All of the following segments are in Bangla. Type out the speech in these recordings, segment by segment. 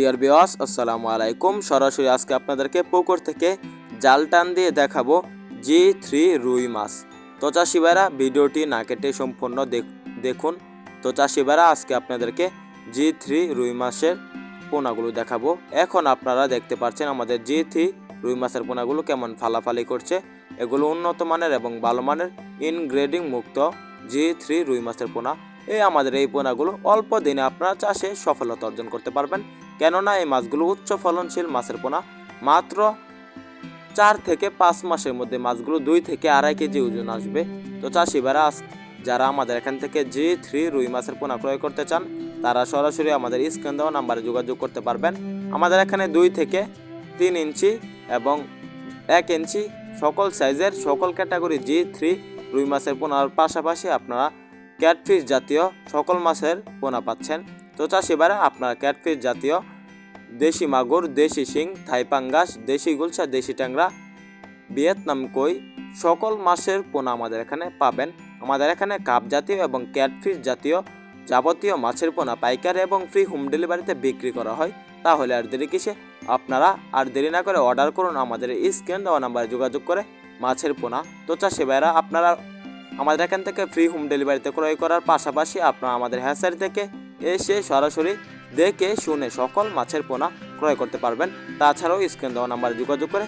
ডিয়ার বিওয়াস আসসালামু আলাইকুম। সরাসরি আজকে আপনাদেরকে পুকুর থেকে জাল টান দিয়ে দেখাবো জি থ্রি রুই মাছ। তো চাষি ভাইরা, ভিডিওটি না কেটে সম্পূর্ণ দেখ- দেখুন। তো চাষি ভাইরা, আজকে আপনাদেরকে জি থ্রি রুই মাছের পোনাগুলো দেখাবো। এখন আপনারা দেখতে পাচ্ছেন আমাদের জি থ্রি রুই মাছের পোনাগুলো কেমন ফালাফালি করছে। এগুলো উন্নত মানের এবং ভালো মানের ইনগ্রেডিং মুক্ত জি থ্রি রুই মাছের পোনা। এই আমাদের এই পোনাগুলো অল্প দিনে আপনারা চাষে সফলতা অর্জন করতে পারবেন। কেননা এই মাছগুলো উচ্চ ফলনশীল মাছের পোনা। মাত্র চার থেকে পাঁচ মাসের মধ্যে মাছগুলো দুই থেকে আড়াই কেজি ওজন আসবে। তো চাষি ভাইরা যারা আমাদের এখান থেকে জি থ্রি রুই মাছের পোনা ক্রয় করতে চান, তারা সরাসরি আমাদের স্ক্রিন দেওয়া নাম্বারে যোগাযোগ করতে পারবেন। আমাদের এখানে দুই থেকে তিন ইঞ্চি এবং এক ইঞ্চি সকল সাইজের সকল ক্যাটাগরি জি থ্রি রুই মাছের পোনার পাশাপাশি আপনারা ক্যাটফিশ জাতীয় সকল মাছের পোনা পাচ্ছেন। তো চাষিবারা আপনারা ক্যাটফিশ জাতীয়, দেশি মাগুর, দেশি শিং থাইপাঙ্গাস দেশি গুলশা, দেশি ট্যাংরা, ভিয়েতনাম কই, সকল মাছের পোনা আমাদের এখানে পাবেন। আমাদের এখানে কাপ জাতীয় এবং ক্যাটফিশ জাতীয় যাবতীয় মাছের পোনা পাইকারি এবং ফ্রি হোম ডেলিভারিতে বিক্রি করা হয়। তাহলে আর দেরি কিসে? আপনারা আর দেরি না করে অর্ডার করুন আমাদের স্ক্যান দেওয়া নাম্বারে যোগাযোগ করে মাছের পোনা। তো চাষি ভাইরা আপনারা আমাদের এখান থেকে ফ্রি হোম ডেলিভারিতে ক্রয় করার পাশাপাশি আপনারা আমাদের হ্যাসারি থেকে এসে সরাসরি দেখে শুনে সকল মাছের পোনা ক্রয় করতে পারবেন। তাছাড়াও স্ক্রিন দেওয়া নাম্বারে যোগাযোগ করে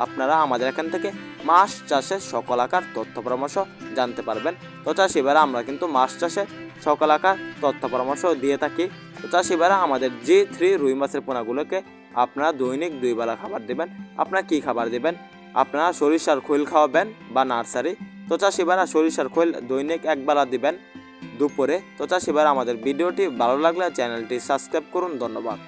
আপনারা আমাদের এখান থেকে মাছ চাষের সকল আকার, তথ্য, পরামর্শ জানতে পারবেন। তো চাষিবারা আমরা কিন্তু মাছ চাষের সকল আকার, তথ্য, পরামর্শ দিয়ে থাকি। তো চাষিবারা আমাদের জি থ্রি রুই মাছের পোনাগুলোকে আপনারা দৈনিক দুই বেলা খাবার দেবেন। আপনারা কী খাবার দেবেন? আপনারা সরিষার খৈল খাওয়াবেন বা নার্সারি। তো চাষিবারা সরিষার খৈল দৈনিক একবেলা দিবেন। দুপুরে। তো চাষিবারা আমাদের ভিডিওটি ভালো লাগলে চ্যানেলটি সাবস্ক্রাইব করুন। ধন্যবাদ।